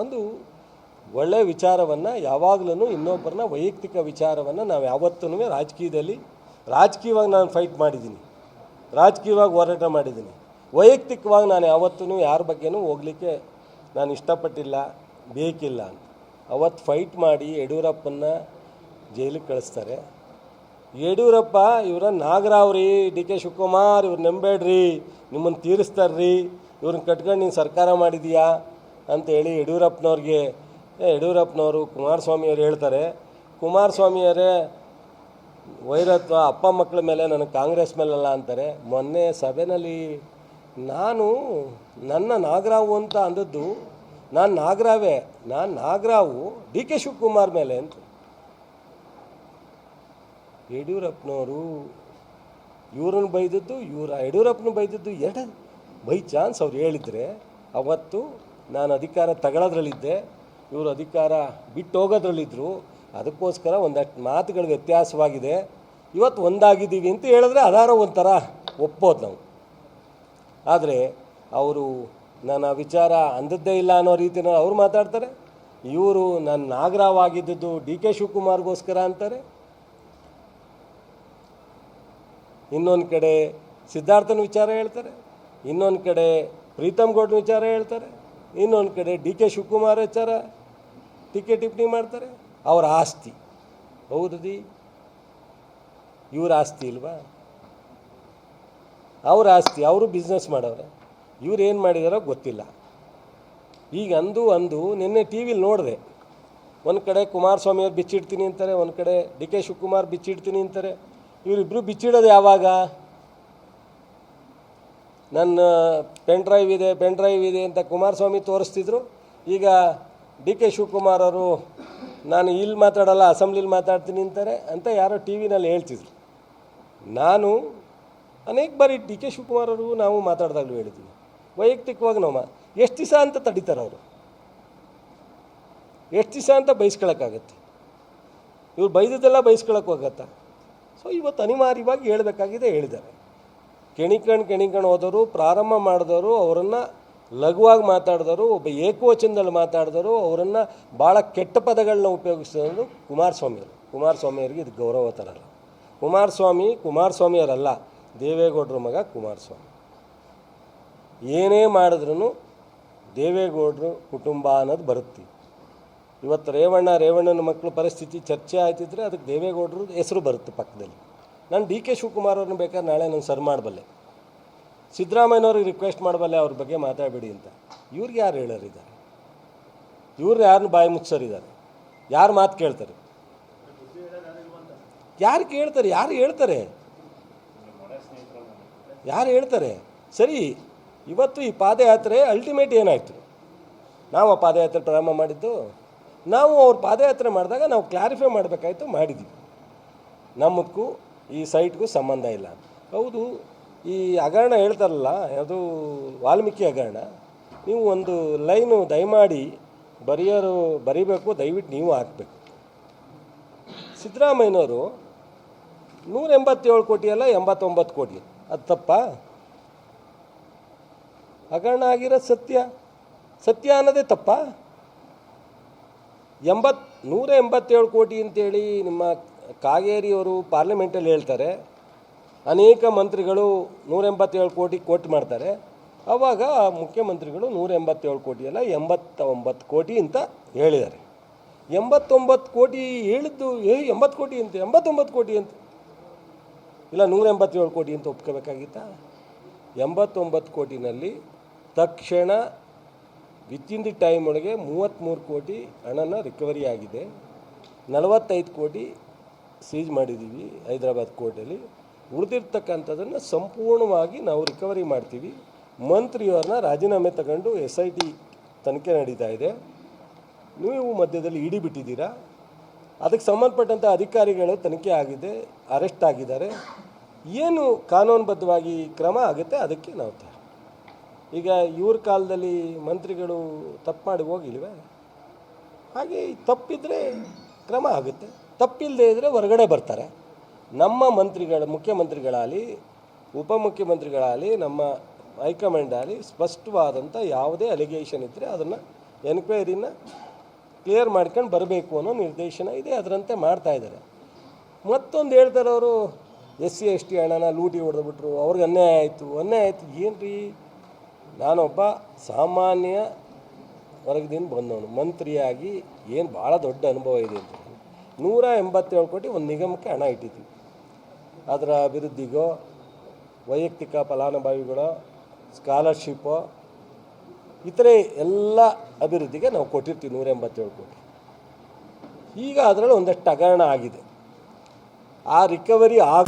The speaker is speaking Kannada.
ಒಂದು ಒಳ್ಳೆಯ ವಿಚಾರವನ್ನು ಯಾವಾಗಲೂ ಇನ್ನೊಬ್ಬರನ್ನ ವೈಯಕ್ತಿಕ ವಿಚಾರವನ್ನು ನಾವು ಯಾವತ್ತೂ ರಾಜಕೀಯದಲ್ಲಿ, ರಾಜಕೀಯವಾಗಿ ನಾನು ಫೈಟ್ ಮಾಡಿದ್ದೀನಿ, ರಾಜಕೀಯವಾಗಿ ಹೋರಾಟ ಮಾಡಿದ್ದೀನಿ. ವೈಯಕ್ತಿಕವಾಗಿ ನಾನು ಯಾವತ್ತೂ ಯಾರ ಬಗ್ಗೆನೂ ಹೋಗಲಿಕ್ಕೆ ನಾನು ಇಷ್ಟಪಟ್ಟಿಲ್ಲ, ಬೇಕಿಲ್ಲ ಅಂತ. ಅವತ್ತು ಫೈಟ್ ಮಾಡಿ ಯಡಿಯೂರಪ್ಪನ ಜೈಲಿಗೆ ಕಳಿಸ್ತಾರೆ. ಯಡಿಯೂರಪ್ಪ ಇವರ ನಾಗರಾವ್ ರೀ, ಡಿ ಕೆ ಶಿವಕುಮಾರ್ ಇವ್ರು ನಂಬೇಡ್ರಿ ನಿಮ್ಮನ್ನು ತೀರಿಸ್ತಾರ್ರಿ ಇವ್ರನ್ನ ಕಟ್ಕೊಂಡು ನೀನು ಸರ್ಕಾರ ಮಾಡಿದೀಯಾ? ಅಂತೇಳಿ ಯಡಿಯೂರಪ್ಪನವ್ರಿಗೆ ಯಡಿಯೂರಪ್ಪನವರು, ಕುಮಾರಸ್ವಾಮಿಯವರು ಹೇಳ್ತಾರೆ. ಕುಮಾರಸ್ವಾಮಿಯವರೇ ವೈರತ್ವ ಅಪ್ಪ ಮಕ್ಕಳ ಮೇಲೆ ನನಗೆ ಕಾಂಗ್ರೆಸ್ ಮೇಲೆಲ್ಲ ಅಂತಾರೆ. ಮೊನ್ನೆ ಸಭೆಯಲ್ಲಿ ನಾನು ನನ್ನ ನಾಗರಾವು ಅಂತ ಅಂದದ್ದು, ನಾನು ನಾಗರಾವೇ, ನಾನು ನಾಗರಾವು ಡಿ ಕೆ ಶಿವಕುಮಾರ್ ಮೇಲೆ ಅಂತ. ಯಡಿಯೂರಪ್ಪನವರು, ಇವ್ರನ್ನ ಬೈದದ್ದು, ಇವರ ಯಡಿಯೂರಪ್ಪನ ಬೈದದ್ದು ಎರಡು ಬೈ ಚಾನ್ಸ್ ಅವ್ರು ಹೇಳಿದರೆ, ಅವತ್ತು ನಾನು ಅಧಿಕಾರ ತಗೊಳ್ಳೋದ್ರಲ್ಲಿದ್ದೆ ಇವರು ಅಧಿಕಾರ ಬಿಟ್ಟು ಹೋಗೋದ್ರಲ್ಲಿದ್ದರು ಅದಕ್ಕೋಸ್ಕರ ಒಂದಷ್ಟು ಮಾತುಗಳು ವ್ಯತ್ಯಾಸವಾಗಿದೆ. ಇವತ್ತು ಒಂದಾಗಿದ್ದೀವಿ ಅಂತ ಹೇಳಿದ್ರೆ ಆಧಾರ ಒಂಥರ ಒಪ್ಪೋದು ನಾವು. ಆದರೆ ಅವರು ನನ್ನ ವಿಚಾರ ಅಂದದ್ದೇ ಇಲ್ಲ ಅನ್ನೋ ರೀತಿಯಲ್ಲಿ ಅವ್ರು ಮಾತಾಡ್ತಾರೆ. ಇವರು ನನ್ನ ನಾಗರಾವಾಗಿದ್ದದ್ದು ಡಿ ಕೆ ಶಿವಕುಮಾರ್ಗೋಸ್ಕರ ಅಂತಾರೆ. ಇನ್ನೊಂದು ಕಡೆ ಸಿದ್ಧಾರ್ಥನ ವಿಚಾರ ಹೇಳ್ತಾರೆ. ಇನ್ನೊಂದು ಕಡೆ ಪ್ರೀತಮ್ ಗೌಡ್ರ ವಿಚಾರ ಹೇಳ್ತಾರೆ. ಇನ್ನೊಂದು ಕಡೆ ಡಿ ಕೆ ಶಿವಕುಮಾರ್ ವಿಚಾರ ಟೀಕೆ ಟಿಪ್ಪಣಿ ಮಾಡ್ತಾರೆ, ಅವರ ಆಸ್ತಿ. ಹೌದದಿ ಇವ್ರ ಆಸ್ತಿ ಇಲ್ವಾ? ಅವ್ರ ಆಸ್ತಿ, ಅವರು ಬಿಸ್ನೆಸ್ ಮಾಡವ್ರೆ ಇವ್ರು ಏನು ಮಾಡಿದಾರೋ ಗೊತ್ತಿಲ್ಲ. ಈಗ ಅಂದು ಅಂದು ನಿನ್ನೆ ಟಿ ವಿಲಿ ನೋಡಿದೆ, ಒಂದು ಕಡೆ ಕುಮಾರಸ್ವಾಮಿ ಅವ್ರು ಬಿಚ್ಚಿಡ್ತೀನಿ ಅಂತಾರೆ, ಒಂದು ಕಡೆ ಡಿ ಕೆ ಶಿವಕುಮಾರ್ ಬಿಚ್ಚಿಡ್ತೀನಿ ಅಂತಾರೆ. ಇವರಿಬ್ಬರು ಬಿಚ್ಚಿಡೋದು ಯಾವಾಗ? ನನ್ನ ಪೆನ್ ಡ್ರೈವ್ ಇದೆ ಪೆನ್ ಡ್ರೈವ್ ಇದೆ ಅಂತ ಕುಮಾರಸ್ವಾಮಿ ತೋರಿಸ್ತಿದ್ರು. ಈಗ ಡಿ ಕೆ ಶಿವಕುಮಾರ್ ಅವರು, ನಾನು ಇಲ್ಲಿ ಮಾತಾಡಲ್ಲ, ಅಸೆಂಬ್ಲಿಲಿ ಮಾತಾಡ್ತೀನಿ ಅಂತಾರೆ ಅಂತ ಯಾರೋ ಟಿ ವಿನಲ್ಲಿ ಹೇಳ್ತಿದ್ರು. ನಾನು ಅನೇಕ ಬಾರಿ ಡಿ ಕೆ ಶಿವಕುಮಾರ್ ಅವರು ನಾವು ಮಾತಾಡಿದಾಗಲೂ ಹೇಳಿದ್ದೀವಿ ವೈಯಕ್ತಿಕವಾಗಿ ನಾವು ಎಷ್ಟು ದಿವಸ ಅಂತ ತಡಿತಾರೆ ಅವರು? ಎಷ್ಟು ದಿವಸ ಅಂತ ಬೈಸ್ಕೊಳಕ್ಕಾಗತ್ತೆ? ಇವ್ರು ಬೈದದ್ದೆಲ್ಲ ಬೈಸ್ಕೊಳಕ್ಕೆ ಹೋಗತ್ತಾ ಸೊ ಇವತ್ತು ಅನಿವಾರ್ಯವಾಗಿ ಹೇಳಬೇಕಾಗಿದೆ ಹೇಳಿದ್ದಾರೆ. ಕೆಣಿಕಣ್ ಕೆಣಿಕಣ್ ಹೋದವರು, ಪ್ರಾರಂಭ ಮಾಡಿದವರು, ಅವರನ್ನು ಲಘುವಾಗಿ ಮಾತಾಡಿದವರು, ಒಬ್ಬ ಏಕವಚನದಲ್ಲಿ ಮಾತಾಡಿದವರು, ಅವರನ್ನು ಭಾಳ ಕೆಟ್ಟ ಪದಗಳನ್ನ ಉಪಯೋಗಿಸಿದವರು ಕುಮಾರಸ್ವಾಮಿಯವರು. ಕುಮಾರಸ್ವಾಮಿಯವರಿಗೆ ಇದು ಗೌರವ ತರಲ್ಲ ಕುಮಾರಸ್ವಾಮಿ ಕುಮಾರಸ್ವಾಮಿಯವರಲ್ಲ, ದೇವೇಗೌಡರ ಮಗ ಕುಮಾರಸ್ವಾಮಿ. ಏನೇ ಮಾಡಿದ್ರೂ ದೇವೇಗೌಡರು ಕುಟುಂಬ ಅನ್ನೋದು ಬರುತ್ತೆ. ಇವತ್ತು ರೇವಣ್ಣ, ರೇವಣ್ಣನ ಮಕ್ಕಳ ಪರಿಸ್ಥಿತಿ ಚರ್ಚೆ ಆಯ್ತಿದ್ರೆ ಅದಕ್ಕೆ ದೇವೇಗೌಡರು ಹೆಸರು ಬರುತ್ತೆ ಪಕ್ಕದಲ್ಲಿ. ನಾನು ಡಿ ಕೆ ಶಿವಕುಮಾರ್ ಅವ್ರನ್ನ ಬೇಕಾದ್ರೆ ನಾಳೆ ನಾನು ಸರ್ ಮಾಡಬಲ್ಲೆ. ಸಿದ್ದರಾಮಯ್ಯನವ್ರಿಗೆ ರಿಕ್ವೆಸ್ಟ್ ಮಾಡಬಲ್ಲೆ ಅವ್ರ ಬಗ್ಗೆ ಮಾತಾಡಬೇಡಿ ಅಂತ. ಇವ್ರಿಗೆ ಯಾರು ಹೇಳೋರಿದ್ದಾರೆ? ಇವ್ರು ಯಾರನ್ನ ಬಾಯಿ ಮುಚ್ಚೋರಿದ್ದಾರೆ? ಯಾರು ಮಾತು ಕೇಳ್ತಾರೆ? ಯಾರು ಕೇಳ್ತಾರೆ? ಯಾರು ಹೇಳ್ತಾರೆ? ಯಾರು ಹೇಳ್ತಾರೆ? ಸರಿ, ಇವತ್ತು ಈ ಪಾದಯಾತ್ರೆ ಅಲ್ಟಿಮೇಟ್ ಏನಾಯಿತು? ನಾವು ಆ ಪಾದಯಾತ್ರೆ ಪ್ರಾರಂಭ ಮಾಡಿದ್ದು, ನಾವು ಅವ್ರ ಪಾದಯಾತ್ರೆ ಮಾಡಿದಾಗ ನಾವು ಕ್ಲಾರಿಫೈ ಮಾಡಬೇಕಾಯಿತು, ಮಾಡಿದ್ವಿ. ನಮ್ಮಕ್ಕೂ ಈ ಸೈಟ್ಗೂ ಸಂಬಂಧ ಇಲ್ಲ. ಹೌದು, ಈ ಹಗರಣ ಹೇಳ್ತಾರಲ್ಲ, ಅದು ವಾಲ್ಮೀಕಿ ಹಗರಣ. ನೀವು ಒಂದು ಲೈನು ದಯಮಾಡಿ ಬರೆಯೋರು, ಬರಿಬೇಕು, ದಯವಿಟ್ಟು ನೀವು ಹಾಕಬೇಕು. ಸಿದ್ದರಾಮಯ್ಯನವರು ನೂರ ಎಂಬತ್ತೇಳು ಕೋಟಿ ಅಲ್ಲ, ಎಂಬತ್ತೊಂಬತ್ತು ಕೋಟಿ. ಅದು ತಪ್ಪಾ? ಹಗರಣ ಆಗಿರೋದು ಸತ್ಯ. ಸತ್ಯ ಅನ್ನೋದೇ ತಪ್ಪಾ? ಎಂಬತ್ ನೂರ ಎಂಬತ್ತೇಳು ಕೋಟಿ ಅಂತೇಳಿ ನಿಮ್ಮ ಕಾಗೇರಿಯವರು ಪಾರ್ಲಿಮೆಂಟಲ್ಲಿ ಹೇಳ್ತಾರೆ, ಅನೇಕ ಮಂತ್ರಿಗಳು ನೂರ ಎಂಬತ್ತೇಳು ಕೋಟಿ ಕೋಟ್ ಮಾಡ್ತಾರೆ. ಆವಾಗ ಮುಖ್ಯಮಂತ್ರಿಗಳು ನೂರ ಎಂಬತ್ತೇಳು ಕೋಟಿ ಅಲ್ಲ ಎಂಬತ್ತ ಒಂಬತ್ತು ಕೋಟಿ ಅಂತ ಹೇಳಿದ್ದಾರೆ. ಎಂಬತ್ತೊಂಬತ್ತು ಕೋಟಿ ಹೇಳಿದ್ದು, ಏ, ಎಂಬತ್ತು ಕೋಟಿ ಅಂತ, ಎಂಬತ್ತೊಂಬತ್ತು ಕೋಟಿ ಅಂತ. ಇಲ್ಲ ನೂರ ಎಂಬತ್ತೇಳು ಕೋಟಿ ಅಂತ ಒಪ್ಕೋಬೇಕಾಗಿತ್ತಾ? ಎಂಬತ್ತೊಂಬತ್ತು ಕೋಟಿನಲ್ಲಿ ತಕ್ಷಣ ವಿತಿನ್ ದಿ ಟೈಮ್ ಒಳಗೆ ಮೂವತ್ತ್ಮೂರು ಕೋಟಿ ಹಣನ ರಿಕವರಿ ಆಗಿದೆ. ನಲವತ್ತೈದು ಕೋಟಿ ಸೀಜ್ ಮಾಡಿದ್ದೀವಿ ಹೈದರಾಬಾದ್ ಕೋರ್ಟಲ್ಲಿ. ಉಳಿದಿರ್ತಕ್ಕಂಥದ್ದನ್ನು ಸಂಪೂರ್ಣವಾಗಿ ನಾವು ರಿಕವರಿ ಮಾಡ್ತೀವಿ. ಮಂತ್ರಿಯವ್ರನ್ನ ರಾಜೀನಾಮೆ ತಗೊಂಡು ಎಸ್ ಐ ಟಿ ತನಿಖೆ ನಡೀತಾ ಇದೆ. ನೀವು ಮಧ್ಯದಲ್ಲಿ ಇಡಿ ಬಿಟ್ಟಿದ್ದೀರಾ? ಅದಕ್ಕೆ ಸಂಬಂಧಪಟ್ಟಂಥ ಅಧಿಕಾರಿಗಳು ತನಿಖೆ ಆಗಿದೆ, ಅರೆಸ್ಟ್ ಆಗಿದ್ದಾರೆ. ಏನು ಕಾನೂನುಬದ್ಧವಾಗಿ ಕ್ರಮ ಆಗುತ್ತೆ ಅದಕ್ಕೆ ನಾವು ತಯಾರು. ಈಗ ಇವ್ರ ಕಾಲದಲ್ಲಿ ಮಂತ್ರಿಗಳು ತಪ್ಪು ಮಾಡಿ ಹೋಗಿಲ್ವೇ? ಹಾಗೆ ತಪ್ಪಿದ್ರೆ ಕ್ರಮ ಆಗುತ್ತೆ. ತಪ್ಪಿಲ್ಲದೆ ಇದ್ದರೆ ಹೊರಗಡೆ ಬರ್ತಾರೆ. ನಮ್ಮ ಮಂತ್ರಿಗಳ ಮುಖ್ಯಮಂತ್ರಿಗಳಾಗಲಿ ಉಪಮುಖ್ಯಮಂತ್ರಿಗಳಾಗಲಿ ನಮ್ಮ ಹೈಕಮಾಂಡ್ ಆಗಲಿ ಸ್ಪಷ್ಟವಾದಂಥ ಯಾವುದೇ ಅಲಿಗೇಷನ್ ಇದ್ದರೆ ಅದನ್ನು ಎನ್ಕ್ವೈರಿನ ಕ್ಲಿಯರ್ ಮಾಡ್ಕೊಂಡು ಬರಬೇಕು ಅನ್ನೋ ನಿರ್ದೇಶನ ಇದೆ, ಅದರಂತೆ ಮಾಡ್ತಾ ಇದ್ದಾರೆ. ಮತ್ತೊಂದು ಹೇಳ್ತಾರೆ ಅವರು, ಎಸ್ ಸಿ, ಎಸ್ ಟಿ ಹಣನ ಲೂಟಿ ಹೊಡೆದ್ಬಿಟ್ರು, ಅವ್ರಿಗೆ ಅನ್ಯಾಯ ಆಯಿತು. ಅನ್ಯಾಯ ಆಯಿತು ಏನು ರೀ ನಾನೊಬ್ಬ ಸಾಮಾನ್ಯ ವರ್ಗದಿಂದ ಬಂದವನು, ಮಂತ್ರಿಯಾಗಿ ಏನು ಭಾಳ ದೊಡ್ಡ ಅನುಭವ ಇದೆ ಅಂತ ನೂರ ಎಂಬತ್ತೇಳು ಕೋಟಿ ಒಂದು ನಿಗಮಕ್ಕೆ ಹಣ ಇಟ್ಟಿದ್ದೀವಿ ಅದರ ಅಭಿವೃದ್ಧಿಗೋ, ವೈಯಕ್ತಿಕ ಫಲಾನುಭವಿಗಳೋ, ಸ್ಕಾಲರ್ಶಿಪ್ಪು, ಇತರೆ ಎಲ್ಲ ಅಭಿವೃದ್ಧಿಗೆ ನಾವು ಕೊಟ್ಟಿರ್ತೀವಿ ನೂರ ಎಂಬತ್ತೇಳು ಕೋಟಿ. ಈಗ ಅದರಲ್ಲಿ ಒಂದಷ್ಟು ಹಗರಣ ಆಗಿದೆ. ಆ ರಿಕವರಿ ಆಗ